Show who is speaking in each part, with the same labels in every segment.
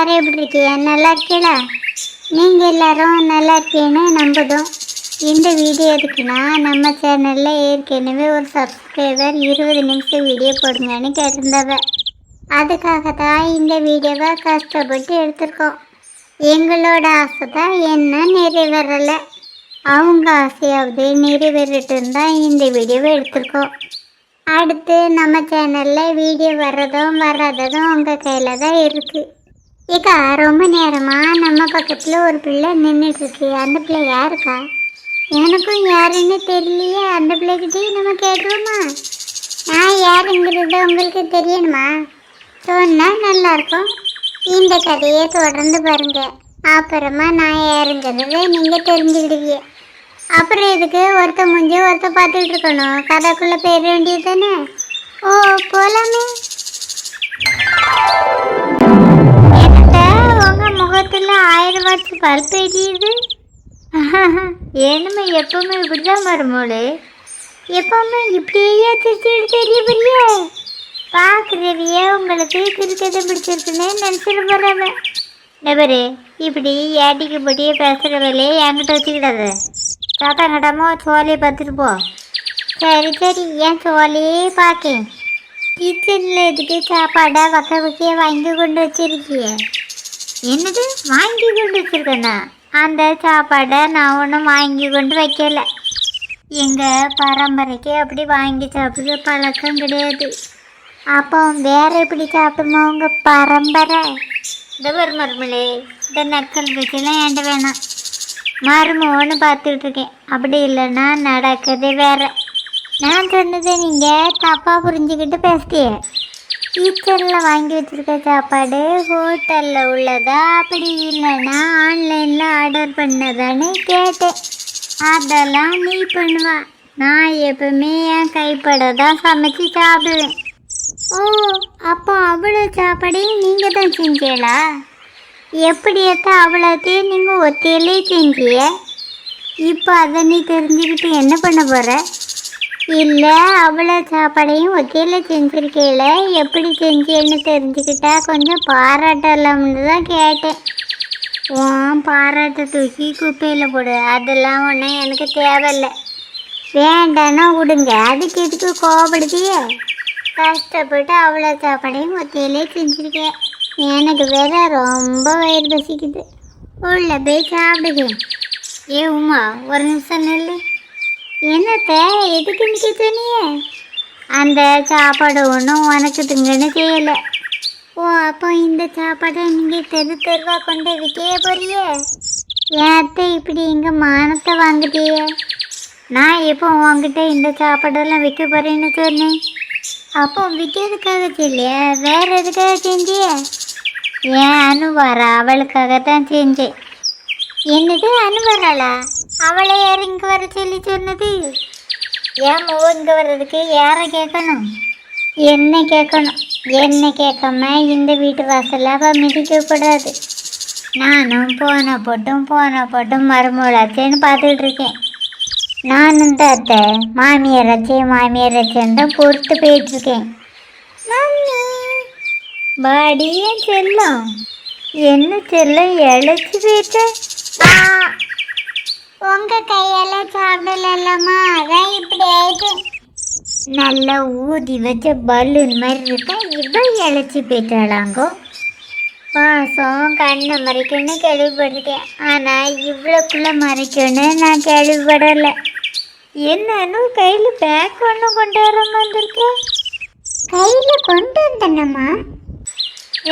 Speaker 1: எல்லாரும் எப்படி இருக்கீங்க நல்லா இருக்கீங்களா நீங்கள் எல்லாரும் நல்லா இருக்கீங்கன்னு நம்பதும் இந்த வீடியோ எதுக்குன்னா நம்ம சேனலில் ஏற்கனவே ஒரு சப்ஸ்கிரைபர் இருபது நிமிஷம் வீடியோ போடுங்கன்னு கேட்டிருந்தவ அதுக்காக தான் இந்த வீடியோவை கஷ்டப்பட்டு எடுத்திருக்கோம் எங்களோட ஆசை தான் என்ன நிறைவேறலை அவங்க ஆசையாவது நிறைவேறிட்டு தான் இந்த வீடியோவை எடுத்திருக்கோம் அடுத்து நம்ம சேனலில் வீடியோ வர்றதும் வராததும் உங்கள் கையில் தான் இருக்குது ஏக்கா ரொம்ப நேரமா நம்ம பக்கத்தில் ஒரு பிள்ளை நின்றுட்டு இருக்கு அந்த பிள்ளை யாருக்கா எனக்கும் யாருன்னு தெரியலையே அந்த பிள்ளைகிட்டயும் நம்ம கேட்டுருவோமா நான் யாருங்கிறது உங்களுக்கு தெரியணுமா சொன்னால் நல்லாயிருக்கும் இந்த கதையை தொடர்ந்து பாருங்க அப்புறமா நான் யாருங்கிறத நீங்கள் தெரிஞ்சுக்கிடுவீ அப்புறம் இதுக்கு ஒருத்த முடிஞ்சு ஒருத்த பார்த்துட்டு இருக்கணும் கதைக்குள்ளே போயிட வேண்டியது தானே ஓ போகலாமே அதில் ஆயிரம் வாட்ஸ் பருப்பு எரியுது ஏனுமே எப்பவுமே இப்படி தான் மருமோளே எப்பவுமே இப்படியே திருச்சி தெரிய புரிய பார்க்குறவையே உங்களுக்கு திருக்கதை பிடிச்சிருக்குன்னு நினச்சிட்டு போகிறவன் நபரு இப்படி ஏட்டிக்கு போட்டியே பேசுகிற வேலையை என்கிட்ட வச்சுக்கிடாது தாத்தா கட்டாமோ சோலையை பார்த்துட்டு போ சரி சரி ஏன் சோலையே பார்க்கேன் கிச்சனில் எதுக்கு சாப்பாடை வக்க வக்கையை வாங்கி கொண்டு வச்சிருக்கியே என்னது வாங்கி கொண்டு வச்சிருக்கேண்ணா அந்த சாப்பாடை நான் ஒன்றும் வாங்கி கொண்டு வைக்கல எங்கள் பரம்பரைக்கு அப்படி வாங்கி சாப்பிட்ற பழக்கம் கிடையாது அப்போ வேற எப்படி சாப்பிடுமா அவங்க பரம்பரை இந்த ஒரு மருமலே இந்த நக்கல் வச்சுலாம் ஏண்ட வேணாம் மருமோன்னு பார்த்துட்டு இருக்கேன் அப்படி இல்லைன்னா நடக்கிறதே வேற நான் சொன்னதை நீங்கள் தப்பாக புரிஞ்சுக்கிட்டு பேசிட்டேன் கிச்சனில் வாங்கி வச்சுருக்க சாப்பாடு ஹோட்டலில் உள்ளதா அப்படி இல்லைன்னா ஆன்லைனில் ஆர்டர் பண்ணதான்னு கேட்டேன் அதெல்லாம் நீ பண்ணுவா நான் எப்பவுமே என் கைப்பட தான் சமைச்சு சாப்பிடுவேன் ஓ அப்போ அவ்வளோ சாப்பாடையும் நீங்கள் தான் செஞ்சீங்களா எப்படி எத்தா அவ்வளோத்தையும் நீங்கள் ஒத்தையிலே செஞ்சிய இப்போ அதை நீ தெரிஞ்சுக்கிட்டு என்ன பண்ண போகிற இல்லை அவ்வளோ சாப்பாடையும் ஒத்தையில் செஞ்சுருக்கேல எப்படி செஞ்சேன்னு தெரிஞ்சுக்கிட்டா கொஞ்சம் பாராட்டலாம்னு தான் கேட்டேன் உன் பாராட்டை தூக்கி குப்பையில் போடு அதெல்லாம் ஒன்றும் எனக்கு தேவையில்லை வேண்டான்னா விடுங்க அதுக்கு எதுக்கு கோவப்படுத்தியே கஷ்டப்பட்டு அவ்வளோ சாப்பாடையும் ஒத்தையிலே செஞ்சுருக்கேன் எனக்கு வேற ரொம்ப வயிறு பசிக்குது உள்ள போய் சாப்பிடுவேன் ஏ உமா ஒரு நிமிஷம் இல்லை என்னத்த எதுக்கு நிற்க சொன்னீங்க அந்த சாப்பாடு ஒன்றும் உனக்கு திங்கன்னு செய்யலை ஓ அப்போ இந்த சாப்பாடை நீங்கள் தெரு தெருவாக கொண்டு விற்கவே போறியே ஏத்த அத்தை இப்படி எங்கள் மானத்தை வாங்கிட்டியே நான் இப்போ உங்ககிட்ட இந்த சாப்பாடெல்லாம் விற்க போகிறேன்னு சொன்னேன் அப்போ விற்கிறதுக்காக செய்யலையா வேறு எதுக்காக செஞ்சிய ஏன் அனுவாரா அவளுக்காக தான் செஞ்சேன் என்னது அனுவராளா அவளை யார் இங்கே வர சொல்லி சொன்னது ஏன் மூ இங்கே வர்றதுக்கு யாரை கேட்கணும் என்ன கேட்கணும் என்ன கேட்காம இந்த வீட்டு வாசலாக மிதிக்கக்கூடாது நானும் போன போட்டும் போன போட்டும் மருமூளாச்சேன்னு பார்த்துட்டு இருக்கேன் நானும் தாத்த மாமியாராச்சே மாமியாராச்சேன் தான் பொறுத்து போயிட்டுருக்கேன் பாடியும் செல்லும் என்ன செல்லும் இழைச்சி போயிட்டேன் உங்க கையால சாப்பிடலாமா அதான் இப்படி ஆயிட்டு நல்லா ஊதி வச்ச பலூன் மாதிரி இருக்கா இவ்வளோ இழைச்சி போயிட்டாளாங்கோ பாசம் கண்ணு மறைக்கணும்னு கேள்விப்பட்டிருக்கேன் ஆனால் இவ்வளோக்குள்ளே மறைக்கணும்னு நான் கேள்விப்படலை என்னன்னு கையில் பேக் ஒன்று கொண்டு வர வந்திருக்கேன் கையில் கொண்டு வந்தேனம்மா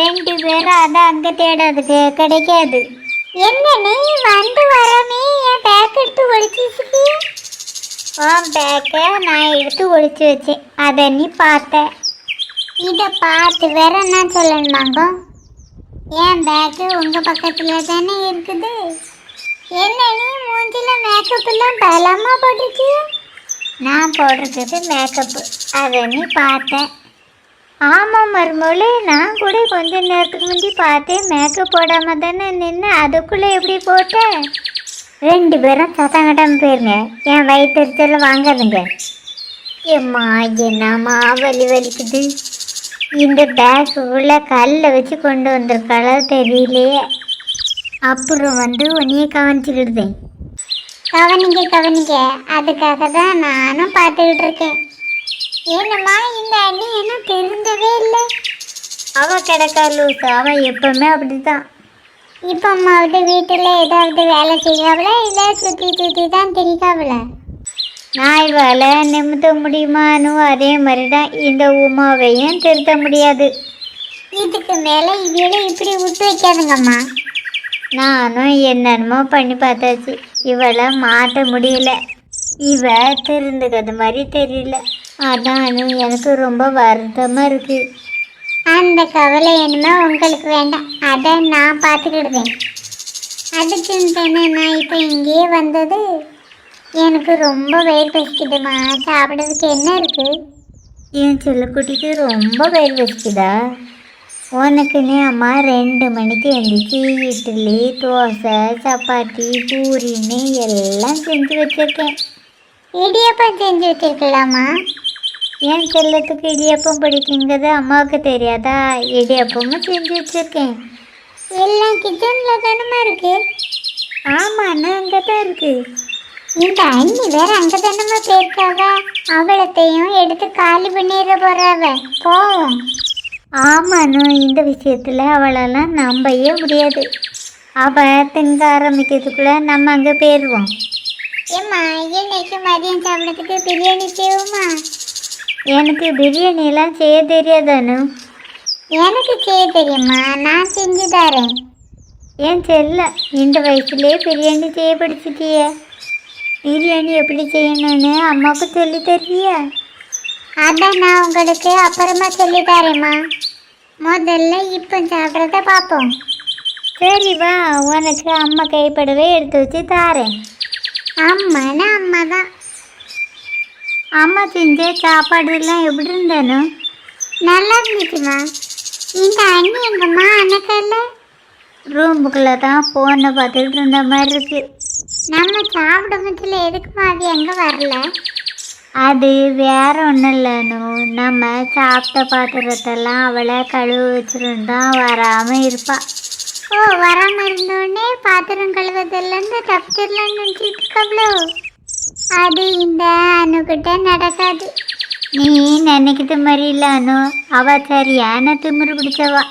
Speaker 1: ரெண்டு பேரும் அதை அங்கே தேடாதுக்கு கிடைக்காது என்ன நீ வந்து வராமே என் பேக் எடுத்து ஒழிச்சு உன் பேக்கை நான் எடுத்து ஒழிச்சு வச்சேன் அதை நீ பார்த்த இதை பார்த்து வேற என்ன சொல்லணுமாங்க என் பேக்கு உங்கள் பக்கத்தில் தானே இருக்குது என்ன நீ மூஞ்சில் மேக்கப்லாம் பலமாக போட்டிருக்கு நான் போடுறது மேக்கப்பு அதை நீ பார்த்தேன் ஆமாம் மருமொழி நான் கூட கொஞ்ச நேரத்துக்கு முந்தி பார்த்தேன் மேக்கப் போடாமல் தானே நின்று அதுக்குள்ளே எப்படி போட்டேன் ரெண்டு பேரும் சத்தங்கட்டம் போயிருங்க என் வயிற்றுல வாங்காதுங்க ஏம்மா என்னம்மா வலி வலிக்குது இந்த பேக் ஃபுல்லாக கல்லில் வச்சு கொண்டு வந்திருக்காளோ தெரியலையே அப்புறம் வந்து உன்னையே கவனிச்சுக்கிடுதேன் கவனிங்க கவனிங்க அதுக்காக தான் நானும் பார்த்துக்கிட்டு இருக்கேன் என்னம்மா இந்த அண்ணி இன்னும் தெரிஞ்சவே இல்லை அவள் கிடக்கா லூஸ் அவன் எப்பவுமே அப்படிதான் இப்போ அம்மா வந்து வீட்டில் ஏதாவது வேலை செய்யாவல இல்லை சுற்றி சுற்றி தான் திரிக்காவல நான் இவளை நிமித்த முடியுமான்னு அதே மாதிரி தான் இந்த உமாவையும் திருத்த முடியாது இதுக்கு மேலே இவளை இப்படி விட்டு வைக்காதுங்கம்மா நானும் என்னென்னமோ பண்ணி பார்த்தாச்சு இவளை மாற்ற முடியல இவ திருந்துக்கிறது மாதிரி தெரியல அதான் எனக்கு ரொம்ப வருத்தமாக இருக்குது அந்த கவலை என்னமோ உங்களுக்கு வேண்டாம் அதை நான் பார்த்துக்கிடுவேன் அதுக்கு தானே நான் இப்போ இங்கேயே வந்தது எனக்கு ரொம்ப வெயில் பசிக்குதுமா சாப்பிட்றதுக்கு என்ன இருக்குது என் செல்லக்குட்டிக்கு ரொம்ப வெயில் பசிக்குதா உனக்குன்னே அம்மா ரெண்டு மணிக்கு எழுந்திரிச்சி இட்லி தோசை சப்பாத்தி பூரின்னு எல்லாம் செஞ்சு வச்சுருக்கேன் இடியப்பம் செஞ்சு வச்சுருக்கலாமா என் செல்லத்துக்கு இடியப்பம் பிடிக்குங்கிறது அம்மாவுக்கு தெரியாதா இடியப்பமும் செஞ்சு வச்சுருக்கேன் எல்லாம் கிச்சனில் தானமா இருக்கு ஆமாம் அண்ணா அங்கே தான் இருக்கு இந்த அண்ணி வேற அங்கே தானமா போயிருக்காவ அவளத்தையும் எடுத்து காலி பண்ணிட போறாவ போவோம் ஆமாம் இந்த விஷயத்தில் அவளெல்லாம் நம்பவே முடியாது அவள் திங்க ஆரம்பிக்கிறதுக்குள்ள நம்ம அங்கே போயிடுவோம் ஏம்மா ஏன் நேற்று மதியம் சாப்பிட்றதுக்கு பிரியாணி செய்வோமா எனக்கு பிரியாணிலாம் செய்ய தெரியாதானு எனக்கு செய்ய தெரியுமா நான் செஞ்சு தரேன் ஏன் செல்ல இந்த வயசுலேயே பிரியாணி செய்ய படிச்சிட்டிய பிரியாணி எப்படி செய்யணும்னு அம்மாவுக்கு சொல்லி தெரிய அதான் நான் உங்களுக்கு அப்புறமா சொல்லி தரேம்மா முதல்ல இப்போ சாப்பிட்றத பார்ப்போம் சரி வா உனக்கு அம்மா கைப்படவே எடுத்து வச்சு தாரேன் அம்மானா அம்மா தான் அம்மா செஞ்ச சாப்பாடு எல்லாம் எப்படி இருந்தானோ நல்லா இருந்துச்சுமா இந்த அண்ணி எங்கம்மா அன்னைக்கல்ல ரூமுக்குள்ளே தான் போனை பார்த்துட்டு இருந்த மாதிரி இருக்கு நம்ம சாப்பிட முடியல எதுக்குமா அது எங்க வரல அது வேற ஒன்றும் இல்லைனு நம்ம சாப்பிட்ட பாத்திரத்தெல்லாம் அவளை கழுவு வச்சிருந்தா வராமல் இருப்பா ஓ வராமல் இருந்தோடனே பாத்திரம் கழுவுறதுலேருந்து தப்பிச்சிடலான்னு நினச்சிட்டு இருக்காப்ளோ அது இந்த அணுக்கிட்ட நடக்காது நீ நினைக்கிறது மாதிரி இல்லை அனு அவ சரியான திமிரு பிடிச்சவா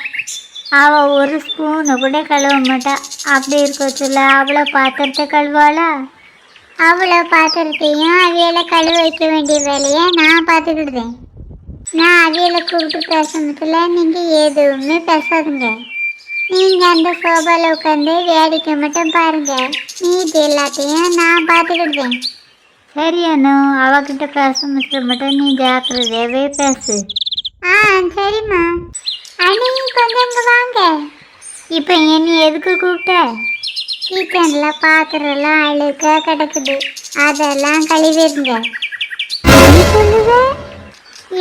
Speaker 1: அவ ஒரு ஸ்பூனை கூட கழுவ மாட்டா அப்படி இருக்க அவளை பாத்திரத்தை கழுவாளா அவளை பாத்திரத்தையும் அவையில் கழுவ வைக்க வேண்டிய வேலையை நான் பார்த்துக்கிடுதேன் நான் அவையில் கூப்பிட்டு பேசுனதுல நீங்கள் எதுவுமே பேசாதுங்க நீங்கள் அந்த சோபாவில் உட்காந்து வேடிக்கை மட்டும் பாருங்கள் இது எல்லாத்தையும் நான் பார்த்துக்கிடுதேன் ಸರಿ ಅನು ಅವಾಗಿದ್ದ ಕ್ಲಾಸ್ ಮಿಸ್ಟರ್ மட்டும் நீ ஜாக்கிரதையாகவே பேசு ஆ சரிம்மா அண்ணி கொஞ்சம் வாங்க இப்போ என்னை எதுக்கு கூப்பிட்ட கிச்சனில் பாத்திரம்லாம் அழுக்க கிடக்குது அதெல்லாம் கழுவிடுங்க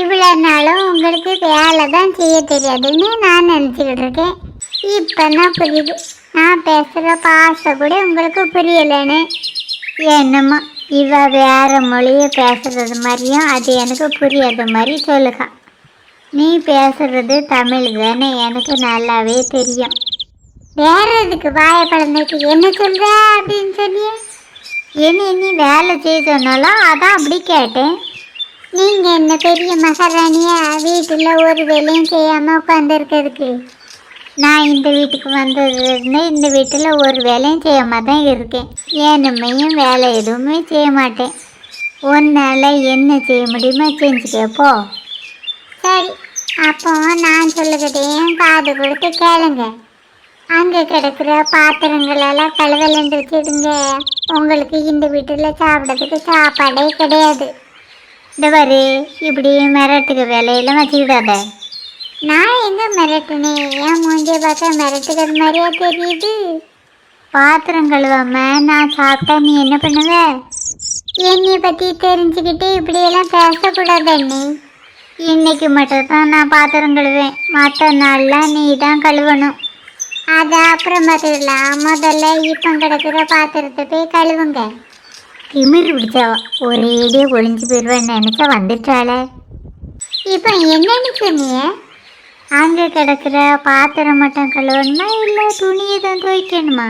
Speaker 1: இவ்வளோ நாளும் உங்களுக்கு வேலை தான் செய்ய தெரியாதுன்னு நான் நினச்சிக்கிட்டு இருக்கேன் இப்போ தான் புரியுது நான் பேசுகிற பாசை கூட உங்களுக்கு புரியலைன்னு என்னம்மா இவ வேறு மொழியை பேசுகிறது மாதிரியும் அது எனக்கு புரியாத மாதிரி சொல்லுகா நீ பேசுகிறது தமிழ் தானே எனக்கு நல்லாவே தெரியும் வேற இதுக்கு வாய பழந்தைக்கு என்ன சொல்ற அப்படின்னு சொன்னியே இனி நீ வேலை செய்ய சொன்னாலும் அதான் அப்படி கேட்டேன் நீங்கள் என்ன பெரிய மகாராணியா வீட்டில் ஒரு வேலையும் செய்யாமல் உட்காந்துருக்கிறதுக்கு நான் இந்த வீட்டுக்கு வந்ததுலேருந்து இந்த வீட்டில் ஒரு வேலையும் செய்யாமல் தான் இருக்கேன் ஏனுமையும் வேலை எதுவுமே செய்ய மாட்டேன் உன்னால் என்ன செய்ய முடியுமோ செஞ்சு கேட்போ சரி அப்போ நான் சொல்லுகிட்டேன் காது கொடுத்து கேளுங்க அங்கே கிடக்கிற பாத்திரங்களெல்லாம் கழுவலண்டு வச்சுடுங்க உங்களுக்கு இந்த வீட்டில் சாப்பிட்றதுக்கு சாப்பாடே கிடையாது இந்த வரு இப்படி மிரட்டுக்கு வேலையெல்லாம் வச்சுக்கிடாத நான் என்ன மிரட்டினேன் ஏன் மூஞ்சே பார்த்தா மிரட்டுக்கிற மாதிரியா தெரியுது பாத்திரம் கழுவாம நான் சாப்பிட்டா நீ என்ன பண்ணுவ என்னை பற்றி தெரிஞ்சுக்கிட்டு இப்படியெல்லாம் பேசக்கூடாது அண்ணே இன்னைக்கு மட்டும்தான் நான் பாத்திரம் கழுவேன் மற்ற நாளில் நீ தான் கழுவணும் அது அப்புறம் பார்த்துக்கலாம் முதல்ல இப்போ கிடக்கிற பாத்திரத்தை போய் கழுவுங்க திமிர் பிடிச்சா ஒரேடியே ஒழிஞ்சு போயிடுவேன் நினைச்சா வந்துட்டாளே இப்போ என்னன்னு சொன்னீங்க அங்கே கிடக்கிற பாத்திரம் மட்டும் கழுவணுமா இல்லை துணி எதுவும் துவைக்கணுமா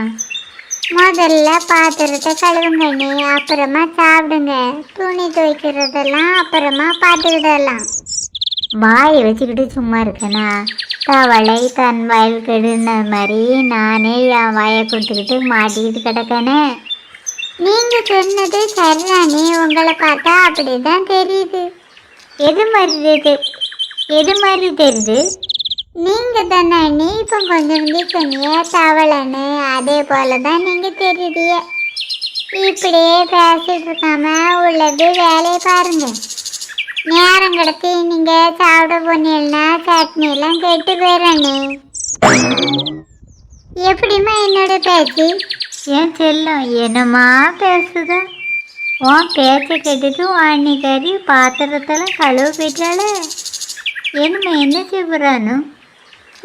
Speaker 1: முதல்ல பாத்திரத்தை கழுவுங்கண்ணி அப்புறமா சாப்பிடுங்க துணி துவைக்கிறதெல்லாம் அப்புறமா பார்த்துக்கிடலாம் வாய் வச்சுக்கிட்டு சும்மா இருக்கேனா தவளை தன் வயல் கெடுன மாதிரி நானே என் வாயை கொடுத்துக்கிட்டு மாட்டிக்கிட்டு கிடக்கனே நீங்கள் சொன்னது சரிதானி உங்களை பார்த்தா அப்படி தான் தெரியுது எது மாதிரி எது மாதிரி தெரியுது நீங்க தானே நீ இப்போ கொஞ்சம் சொன்னியே தவளன்னு அதே போல தான் நீங்க தெரியுதிய இப்படியே பேசிட்டு இருக்காம உள்ளது வேலையை பாருங்க நேரம் கிடச்சி நீங்க சாப்பிட போனீங்கன்னா சட்னி எல்லாம் கெட்டு போயிடணே எப்படிமா என்னோட பேச்சு ஏன் செல்லும் என்னமா பேசுத உன் பேச்ச கேட்டுட்டு கறி பாத்திரத்தெல்லாம் கழுவு போயிட்டாலே என்னம்மா என்ன செய்யறானு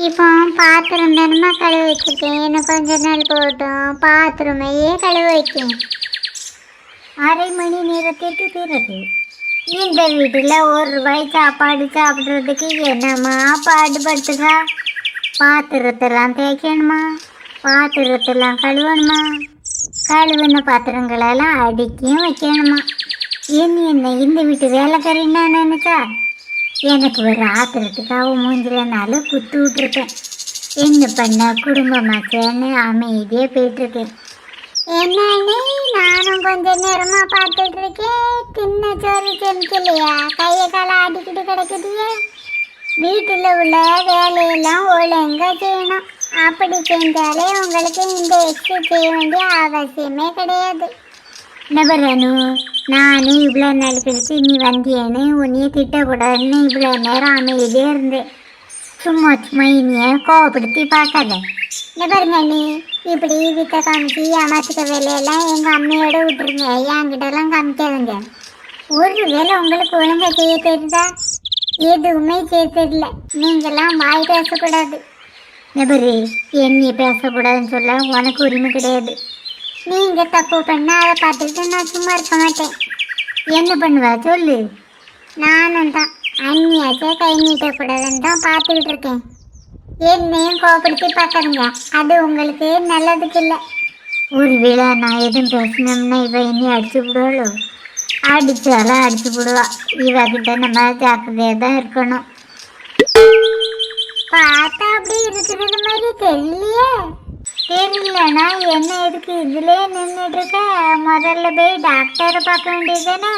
Speaker 1: இப்போ பாத்ரூம் தானம்மா கழுவு வச்சிருக்கேன் என்ன கொஞ்ச நாள் போகட்டும் பாத்ரூமையே கழுவு வைக்கேன் அரை மணி நேரத்திற்கு பிறகு இந்த வீட்டில் ஒரு ரூபாய் சாப்பாடு சாப்பிட்றதுக்கு என்னம்மா பாடுபடுத்துக்கா பாத்திரத்தெல்லாம் தேய்க்கணுமா பாத்திரத்தெல்லாம் கழுவணுமா கழுவுன பாத்திரங்களெல்லாம் அடுக்கியும் வைக்கணுமா என்ன என்ன இந்த வீட்டு வேலைக்காரின்னா நினைச்சா எனக்கு ஒரு ஆத்திரத்துக்காக மூஞ்சில நாளும் குத்து விட்டுருப்பேன் என்ன பண்ண குடும்பமாக சேர்ந்து அமைதியே போயிட்டுருக்கேன் என்னன்னு நானும் கொஞ்ச நேரமாக பார்த்துட்டு இருக்கேன் தின்ன சோறு செமிக்கலையா கையை காலை ஆடிக்கிட்டு கிடக்குதியே வீட்டில் உள்ள வேலையெல்லாம் ஒழுங்காக செய்யணும் அப்படி செஞ்சாலே உங்களுக்கு இந்த எக்ஸு செய்ய வேண்டிய அவசியமே கிடையாது நபரனு நானே இவ்வளோ நாள் கழித்து நீ வந்தியேன்னு உன்னையே திட்டக்கூடாதுன்னு இவ்வளோ நேரம் அமைதியே இருந்தேன் சும்மா சும்மா இனிய கோவப்படுத்தி பார்க்காத நபருங்க நீ இப்படி வித்த காமிச்சு ஏமாத்துக்க வேலையெல்லாம் எங்கள் அம்மையோட விட்டுருங்க என்கிட்டலாம் காமிக்காதுங்க ஒரு வேலை உங்களுக்கு ஒழுங்காக செய்ய தெரியுதா எதுவுமே செய்ய தெரியல நீங்களாம் வாய் பேசக்கூடாது நபரு என்னையை பேசக்கூடாதுன்னு சொல்ல உனக்கு உரிமை கிடையாது நீங்க தப்பு பண்ணால் அதை பார்த்துக்கிட்டு நான் சும்மா இருக்க மாட்டேன் என்ன பண்ணுவா சொல்லு நானும் தான் அண்ணியாச்சே கை நீட்டக்கூடாதுன்னு தான் பார்த்துக்கிட்டு இருக்கேன் என்னையும் கோபப்படுத்தி பார்க்குறீங்க அது உங்களுக்கு நல்லதுக்கு இல்லை விழா நான் எதுவும் பேசினோம்னா இவ என்னையும் அடிச்சு விடுவாளோ அடித்தாலும் அடிச்சு விடுவா இவகிட்ட நம்ம ஜாக்கிரதையாக தான் இருக்கணும் பார்த்தா அப்படி இருக்கிறது மாதிரி தெரியலையே தெரியலனா என்ன எதுக்கு இதிலே நின்றுட்டுருக்க முதல்ல போய் டாக்டரை பார்க்க வேண்டியது தானே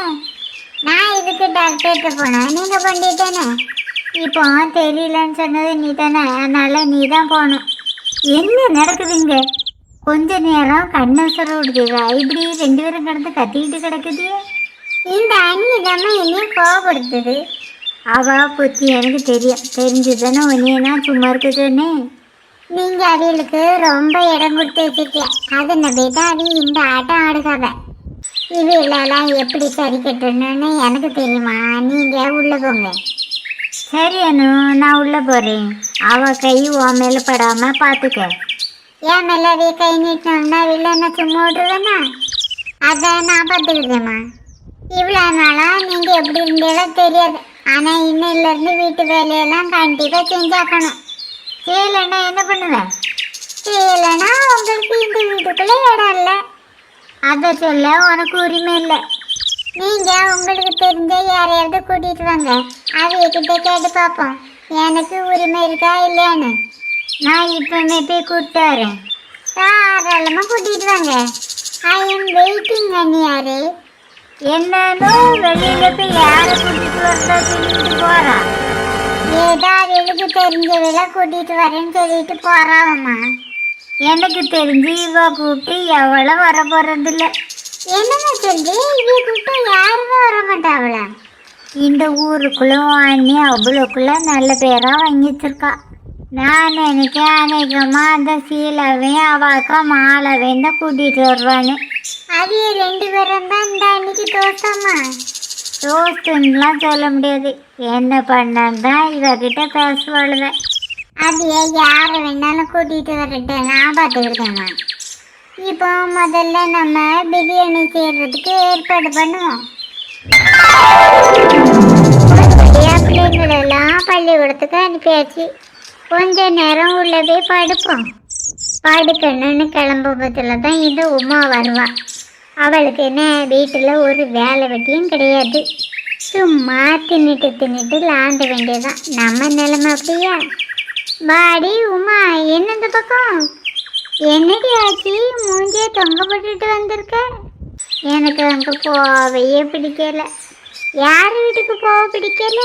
Speaker 1: நான் இதுக்கு டாக்டர்கிட்ட போனேன் நீங்கள் பண்ணிட்டேனே இப்போ தெரியலன்னு சொன்னது நீ தானே அதனால் நீ தான் போகணும் என்ன நடக்குதுங்க கொஞ்ச நேரம் கண்ணசர விடுதுவா இப்படி ரெண்டு பேரும் கிடந்து கத்திக்கிட்டு கிடக்குது இந்த அண்ணி தானே என்னையும் கோவப்படுத்துது அவா புத்தி எனக்கு தெரியும் தெரிஞ்சுதானே உன்னையெல்லாம் சும்மா இருக்குதுன்னு அடிகளுக்கு ரொம்ப இடம் கொடுத்து வச்சிருக்கேன் அதை நம்பிதான் அவி இந்த ஆட்டம் இது எல்லாம் எப்படி சரி கட்டணும்னு எனக்கு தெரியுமா நீங்க உள்ள போங்க சரி அனு நான் உள்ள போறேன் அவ கை உன் மேல படாம பாத்துக்க ஏன் மேல அதே கை நீட்டினோம்னா என்ன சும்மா விட்டுருவேனா அதை நான் பார்த்துக்கிட்டேம்மா இவ்வளோ நாளா நீங்க எப்படி இருந்தாலும் தெரியாது ஆனா இன்னையில இருந்து வீட்டு வேலையெல்லாம் கண்டிப்பா செஞ்சாக்கணும் செய்யலைன்னா என்ன பண்ணுவேன் செய்யலைன்னா உங்களுக்கு இந்த வீட்டுக்குள்ளே இடம் இல்லை அதை சொல்ல உனக்கு உரிமை இல்லை நீங்கள் உங்களுக்கு தெரிஞ்ச யாரையாவது கூட்டிகிட்டு வாங்க அவையக்கிட்ட கேட்டு பார்ப்போம் எனக்கு உரிமை இருக்கா இல்லையான்னு நான் இப்போமே போய் கூப்பிட்டு வரேன் தாராளமாக கூட்டிகிட்டு வாங்க ஐ எம் வெயிட்டிங் அண்ணியாரே என்னன்னு வெளியில் போய் யாரை கூட்டிகிட்டு வரதா சொல்லிட்டு போகிறான் ஏதா தெரிஞ்ச விலை கூட்டிட்டு வரேன்னு சொல்லிட்டு போறாவம்மா எனக்கு தெரிஞ்சு இவ கூப்பிட்டு எவ்வளோ வர போறதில்ல என்னங்க சொல்லி இவ கூப்பிட்டு யாருமே வர மாட்டாவளா இந்த ஊருக்குள்ள அண்ணி அவ்வளோக்குள்ள நல்ல பேராக வாங்கி வச்சிருக்கா நான் நினைக்கிறேன் அநேகமாக அந்த சீலாவையும் அவாக்கா மாலாவையும் தான் கூட்டிகிட்டு வருவான்னு அது ரெண்டு பேரும் தான் இந்த அன்னைக்கு தோசம்மா ரோஸ்ட்டுலாம் சொல்ல முடியாது என்ன பண்ணான் தான் இவகிட்ட பேசுவாளுத அது யாரை வேணாலும் கூட்டிகிட்டு வரட்டு நான் பார்த்துக்கிட்டேம்மா இப்போ முதல்ல நம்ம பிரியாணி செய்யறதுக்கு ஏற்பாடு பண்ணுவோம் பிள்ளைங்களெல்லாம் பள்ளிக்கூடத்துக்கு அனுப்பியாச்சு கொஞ்ச நேரம் உள்ளதே படுப்போம் படுக்கணும்னு கிளம்புறதுல தான் இது உமா வருவாள் அவளுக்கு என்ன வீட்டில் ஒரு வேலை வெட்டியும் கிடையாது சும்மா தின்னுட்டு தின்னுட்டு லாண்ட வேண்டியதான் நம்ம நிலமை அப்படியா வாடி உமா என்ன இந்த பக்கம் என்னடி ஆச்சு மூஞ்சியை தொங்க போட்டுட்டு வந்திருக்க எனக்கு அங்கே போவையே பிடிக்கல யார் வீட்டுக்கு போக பிடிக்கல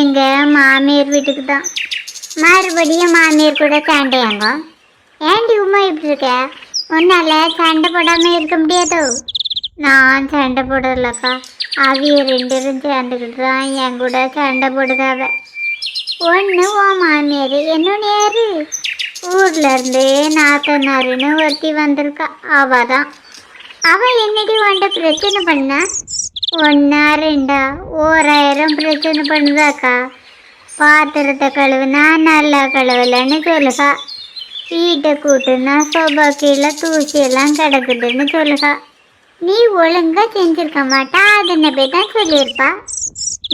Speaker 1: எங்கள் மாமியார் வீட்டுக்கு தான் மறுபடியும் மாமியார் கூட தாண்டையாங்க ஏண்டி உமா இப்படி இருக்க உன்னால் சண்டை போடாம இருக்க முடியாது நான் சண்டை போடலக்கா அவிய ரெண்டு பேரும் சேர்ந்துக்கிட்டு தான் என் கூட சண்டை போடுதாவ ஒன்று ஓ மாமியார் என்னுடைய யாரு ஊர்ல இருந்து நாத்தனாருன்னு ஒருத்தி வந்திருக்கா அவள் தான் அவள் என்னடி உன்ட்ட பிரச்சனை பண்ண ஒன்றா ரெண்டா ஓராயிரம் பிரச்சனை பண்ணுதாக்கா பாத்திரத்தை கழுவுனா நல்லா கழுவலன்னு சொல்லுக்கா வீட்டை கூட்டுனா சோபா கீழே தூசியெல்லாம் கிடக்குதுன்னு சொல்லுகா நீ ஒழுங்காக செஞ்சிருக்க மாட்டா அதுன்னு போய் தான் சொல்லியிருப்பா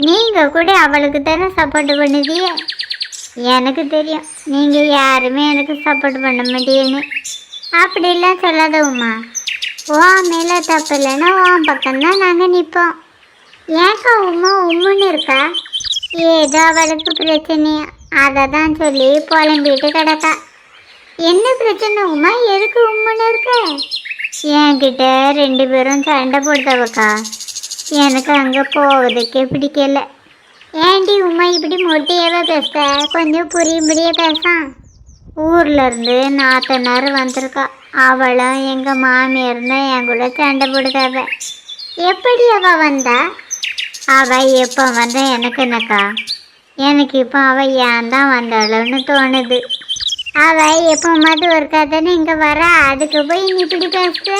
Speaker 1: நீங்கள் கூட அவளுக்கு தானே சப்போர்ட் பண்ணுதிய எனக்கு தெரியும் நீங்கள் யாருமே எனக்கு சப்போர்ட் பண்ண முடியும்னு அப்படிலாம் சொல்லாத உமா உன் மேலே தப்பு இல்லைன்னா உன் பக்கம்தான் நாங்கள் நிற்போம் ஏக்கா உமா உம்முன்னு இருக்கா ஏதோ அவளுக்கு பிரச்சனையா அதை தான் சொல்லி புலம்பிட்டு கிடக்கா என்ன பிரச்சனை உமா எதுக்கு உண்மைன்னு இருக்க என்கிட்ட ரெண்டு பேரும் சண்டை போடுதவக்கா எனக்கு அங்கே போவதுக்கே பிடிக்கல ஏண்டி உமா இப்படி மொட்டையாக பேச கொஞ்சம் புரிய புரியும்படியே பேசான் இருந்து நாத்தனார் வந்திருக்கா அவளும் எங்கள் மாமியார் என் கூட சண்டை போடுதாவ எப்படி அவள் வந்தா அவள் எப்போ வந்தா எனக்கு என்னக்கா எனக்கு இப்போ அவள் ஏன் தான் வந்தாளன்னு தோணுது அவள் எப்போ மட்டும் ஒரு கதை இங்கே வர அதுக்கு போய் நீ இப்படி பேசு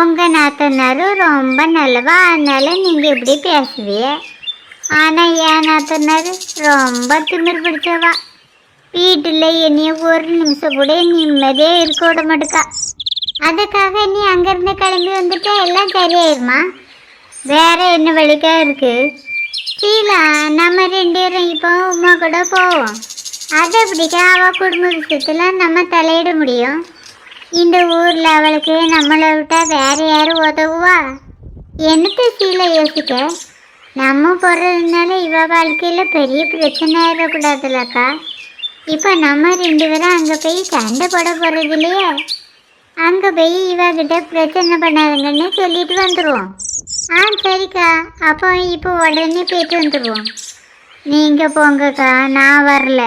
Speaker 1: உங்கள் நாத்தனாரும் ரொம்ப நல்லவா அதனால நீங்கள் இப்படி பேசுவிய ஆனால் என் நாத்தனார் ரொம்ப திமிர் பிடிச்சவா வீட்டில் என்னைய ஒரு நிமிஷம் கூட நிம்மதியே இருக்க விட மாட்டுக்கா அதுக்காக நீ அங்கேருந்து கிளம்பி வந்துட்டா எல்லாம் சரியாயிருமா வேற என்ன வழிக்காக இருக்குது சீலா நம்ம ரெண்டு பேரும் இப்போ உமா கூட போவோம் அது எப்படிக்கா அவள் குடும்ப விஷயத்தில் நம்ம தலையிட முடியும் இந்த ஊரில் அவளுக்கு நம்மளை விட்டால் வேறு யாரும் உதவுவா என்னத்தை சீலை யோசிக்க நம்ம போடுறதுனால இவ வாழ்க்கையில் பெரிய பிரச்சனை ஆயிடக்கூடாதுல்லக்கா இப்போ நம்ம ரெண்டு பேரும் அங்கே போய் சண்டை போட போகிறது இல்லையா அங்கே போய் இவகிட்ட பிரச்சனை பண்ணாதங்கன்னு சொல்லிட்டு வந்துடுவோம் ஆ சரிக்கா அப்போ இப்போ உடனே போயிட்டு வந்துடுவோம் நீங்கள் போங்கக்கா நான் வரல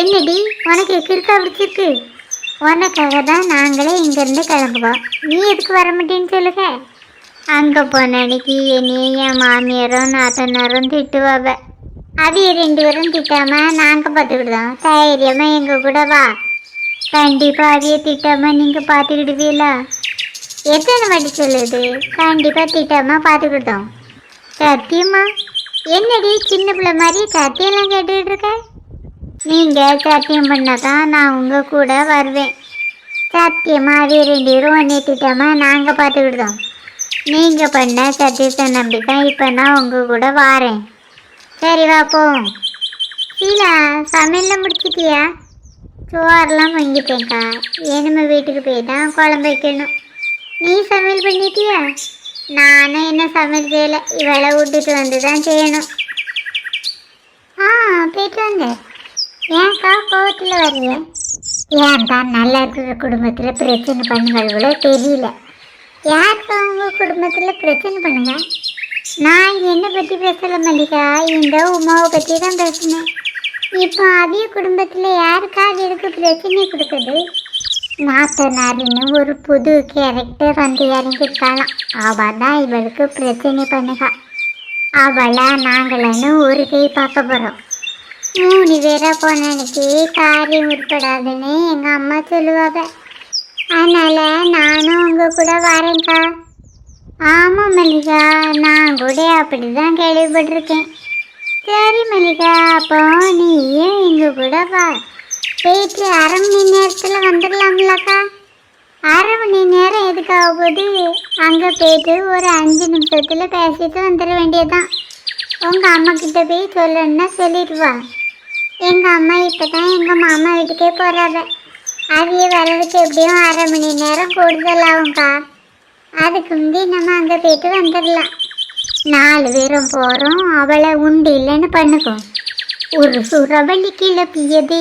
Speaker 1: என்னடி உனக்கு கிறுக்கா பிடிச்சிருக்கு உனக்காக தான் நாங்களே இங்கேருந்து கிளம்புவோம் நீ எதுக்கு வர மாட்டேன்னு சொல்லுங்க அங்கே போன அன்னைக்கு என்னையும் என் மாமியாரும் நாத்தனாரும் திட்டுவாங்க அது ரெண்டு பேரும் திட்டாமல் நாங்கள் பார்த்துக்கிடுதோம் தைரியமாக எங்கள் கூட வா கண்டிப்பாக அதையே திட்டாமல் நீங்கள் பார்த்துக்கிடுவீங்களா எத்தனை வாட்டி சொல்லுது கண்டிப்பாக திட்டாமல் பார்த்துக்கிடுதோம் சத்தியமா என்னடி சின்ன பிள்ளை மாதிரி சத்தியெல்லாம் கேட்டுக்கிட்டு இருக்கேன் நீங்கள் சத்தியம் பண்ணால் தான் நான் உங்கள் கூட வருவேன் சத்தியமாக அது ரெண்டு பேரும் ஒன்றே திட்டமாக நாங்கள் பார்த்துக்கிட்டோம் நீங்கள் பண்ண சத்தியத்தை நம்பி தான் இப்போ நான் உங்கள் கூட வாரேன் சரி வா சீலா சமையல்லாம் முடிச்சிட்டியா சோறெல்லாம் வாங்கிட்டேன்க்கா ஏனும வீட்டுக்கு போய் தான் குழம்பு வைக்கணும் நீ சமையல் பண்ணிட்டியா நானும் என்ன சமையல் செய்யலை இவளை விட்டுட்டு வந்து தான் செய்யணும் ஆ போயிட்டு வாங்க ஏன்க்கா கோவத்தில் வரைய ஏன் தான் நல்லா இருக்கிற குடும்பத்தில் பிரச்சனை பண்ணுங்கள் கூட தெரியல யாருக்கா உங்கள் குடும்பத்தில் பிரச்சனை பண்ணுங்க நான் என்னை பற்றி பேசலை மல்லிகா இந்த உமாவை பற்றி தான் பேசினேன் இப்போ அதே குடும்பத்தில் யாருக்காக இருக்க பிரச்சனை கொடுக்குது நாத்தனாரின்னு ஒரு புது கேரக்டர் வந்து இறங்கியிருக்காளாம் அவள் தான் இவளுக்கு பிரச்சனை பண்ணுகா அவளை நாங்களும் ஒரு கை பார்க்க போகிறோம் மூணு பேராக போன அன்னைக்கு காரியம் உட்படாதுன்னு எங்கள் அம்மா சொல்லுவாங்க அதனால் நானும் உங்கள் கூட வரேன்க்கா ஆமாம் மல்லிகா நான் கூட அப்படி தான் கேள்விப்பட்டிருக்கேன் சரி மல்லிகா அப்போ நீ ஏன் எங்கள் கூட வா போயிட்டு அரை மணி நேரத்தில் வந்துடலாம்லக்கா அரை மணி நேரம் எதுக்காக போது அங்கே போயிட்டு ஒரு அஞ்சு நிமிஷத்தில் பேசிட்டு வந்துட வேண்டியதுதான் உங்கள் அம்மாக்கிட்ட போய் சொல்லணுன்னா சொல்லிடுவாள் எங்கள் அம்மா இப்போ தான் எங்கள் மாமா வீட்டுக்கே போகிறாங்க அவிய வர்றதுக்கு எப்படியும் அரை மணி நேரம் கூடுதல் ஆகும்க்கா அதுக்கு முந்தி நம்ம அங்கே போயிட்டு வந்துடலாம் நாலு பேரும் போகிறோம் அவளை உண்டு இல்லைன்னு பண்ணுக்கும் ஒரு சுரவழி கிளப்பியது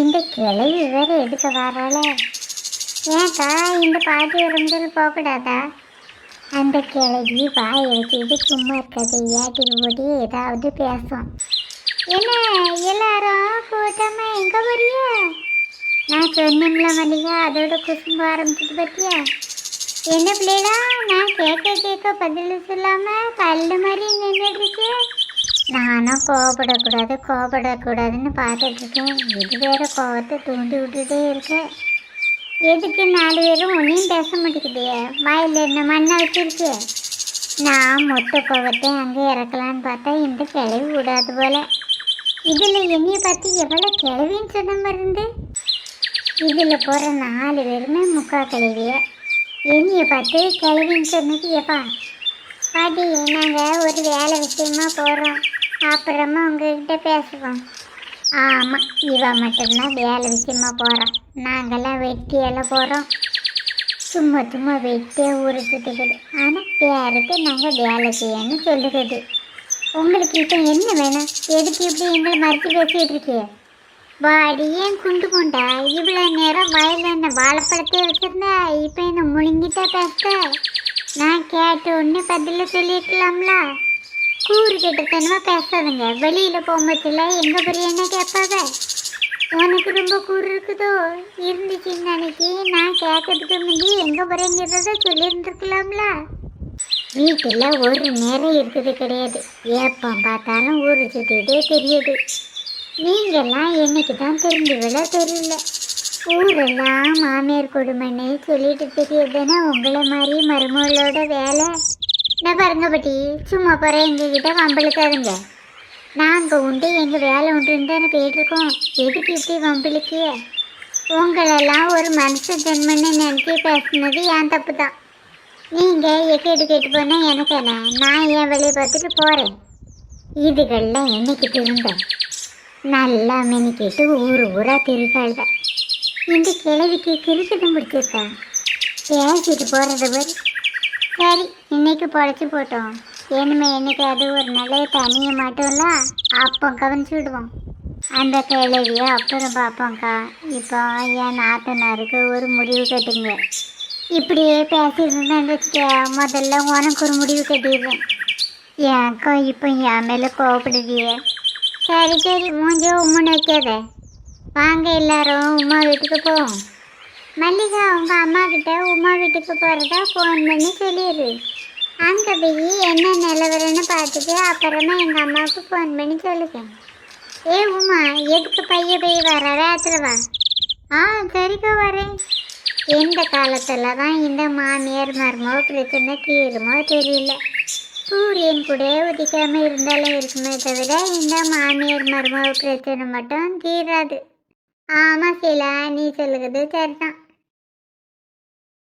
Speaker 1: இந்த கிளை வேற எடுக்க வரால ஏன்க்கா இந்த பாட்டி உடம்புல போகக்கூடாதா அந்த கிழவி வாய் வச்சுக்கிட்டு சும்மா இருக்காது ஏட்டி ஓடி ஏதாவது பேசும் என்ன எல்லாரும் கூட்டமாக எங்கே வரியா நான் சொன்னேன்ல மல்லிகா அதோட குசும்ப ஆரம்பிச்சது பத்தியா என்ன பிள்ளைடா நான் கேட்க கேட்க பதில் சொல்லாம கல்லு மாதிரி நின்றுடுச்சு நானும் கோபப்படக்கூடாது கோபப்படக்கூடாதுன்னு பார்த்துட்டு இருக்கேன் இது வேறு கோபத்தை தூண்டி விட்டுட்டே இருக்கேன் எதுக்கு நாலு பேரும் ஒன்றையும் பேச மாட்டேங்குது வாயில் என்ன மண்ணை வச்சிருக்கு நான் மொத்த போகட்டும் அங்கே இறக்கலான்னு பார்த்தா இந்த கிளவி விடாது போல இதில் என்னைய பார்த்து எவ்வளோ கிளவின்னு சொன்ன மருந்து இதில் போகிற நாலு பேருமே முக்கா கிளவிய என்னைய பார்த்து கிளவின்னு சொன்னது எப்பா பாட்டி நாங்கள் ஒரு வேலை விஷயமா போகிறோம் அப்புறமா உங்ககிட்ட பேசுவோம் ஆமாம் இவன் மட்டும்தான் வேலை விஷயமாக போகிறான் நாங்கள்லாம் வெட்டியெல்லாம் போகிறோம் சும்மா சும்மா வெட்டியே உரிச்சுட்டுக்குது ஆனால் பேருக்கு நாங்கள் வேலை செய்யணும்னு சொல்லுறது உங்களுக்கு இப்போ என்ன வேணும் எதுக்கு இப்படி எங்களை மறுத்து பேசிகிட்டு இருக்கீங்க வாடி ஏன் குண்டு கொண்டா இவ்வளோ நேரம் வயலில் என்ன வாழைப்பழத்தையே வச்சுருந்தா இப்போ என்ன முழுங்கிட்டா பேச நான் கேட்ட உடனே பதில சொல்லியிருக்கலாம்ல கூறு கிட்டத்தனமா பேசாதுங்க வெளியில போகும்போதுல எங்க என்ன கேட்பாத உனக்கு ரொம்ப கூறு இருக்குதோ இருந்துச்சுன்னு அன்றைக்கி நான் கேட்கறதுக்கு முந்தி எங்க போறேங்கிறத சொல்லியிருந்துருக்கலாம்ல வீட்டில் ஒரு நேரம் இருக்குது கிடையாது ஏப்பம் பார்த்தாலும் ஊர் சுற்றிட்டே தெரியுது நீங்கள்லாம் என்னைக்கு தான் விட தெரியல ஊரெல்லாம் மாமியார் கொடுமைன்னு சொல்லிட்டு தெரியுதுன்னா உங்களை மாதிரி மருமகளோட வேலை நான் பாருங்க பாட்டி சும்மா போகிறேன் எங்கள் கிட்டே வம்பிழுக்காதுங்க நாங்கள் உண்டு எங்கள் வேலை உண்டுன்னு தான் போயிட்டுருக்கோம் எதுக்கு இப்படி வம்பிழுக்கு உங்களெல்லாம் ஒரு மனுஷன் ஜென்மன்னு நினச்சி பேசுனது என் தப்பு தான் நீங்கள் எக்கேட்டு கேட்டு போனால் எனக்கு என்ன நான் என் வழியை பார்த்துட்டு போகிறேன் இதுகள்லாம் என்னைக்கிட்டு இருந்தேன் நல்லா மெனிக்கிட்டு ஊர் ஊராக திருகாழ்தான் இந்த கிழவிக்கு கிருக்கிடம் பிடிச்சிருக்கா பேசிட்டு போகிறத பாரு சரி இன்னைக்கு பொழைச்சி போட்டோம் ஏனுமே என்னைக்கு அது ஒரு நல்லது தனிய மாட்டோம்ல அப்போ கவனிச்சு விடுவோம் அந்த கேள்வியை அப்புறம் பார்ப்போம்க்கா இப்போ என் நாத்தனாருக்கு ஒரு முடிவு கட்டுங்க இப்படியே பேசியிருந்தேன்னு வச்சுக்க முதல்ல உனக்கு ஒரு முடிவு கட்டிடுவேன் ஏன்க்கா இப்போ என் மேலே கோவப்படுதியே சரி சரி மூஞ்சோ உம்முன்னு வைக்காத வாங்க எல்லாரும் உமா வீட்டுக்கு போவோம் மல்லிகா அவங்க அம்மா கிட்ட உமா வீட்டுக்கு போகிறதா ஃபோன் பண்ணி சொல்லிடு அங்க போய் என்ன நிலவரன்னு பார்த்துட்டு அப்புறமா எங்க அம்மாவுக்கு ஃபோன் பண்ணி சொல்லுங்க ஏ உமா எதுக்கு பைய போய் வர வேத்துல ஆ சரிக்கா வரேன் எந்த காலத்தில் தான் இந்த மாமியார் மருமோ பிரச்சனை தீருமோ தெரியல சூரியன் கூட உதிக்காமல் இருந்தாலும் இருக்குமே தவிர இந்த மாமியார் மர்மோ பிரச்சனை மட்டும் தீராது ஆமாம் சிலா நீ சொல்லுறது சரிதான்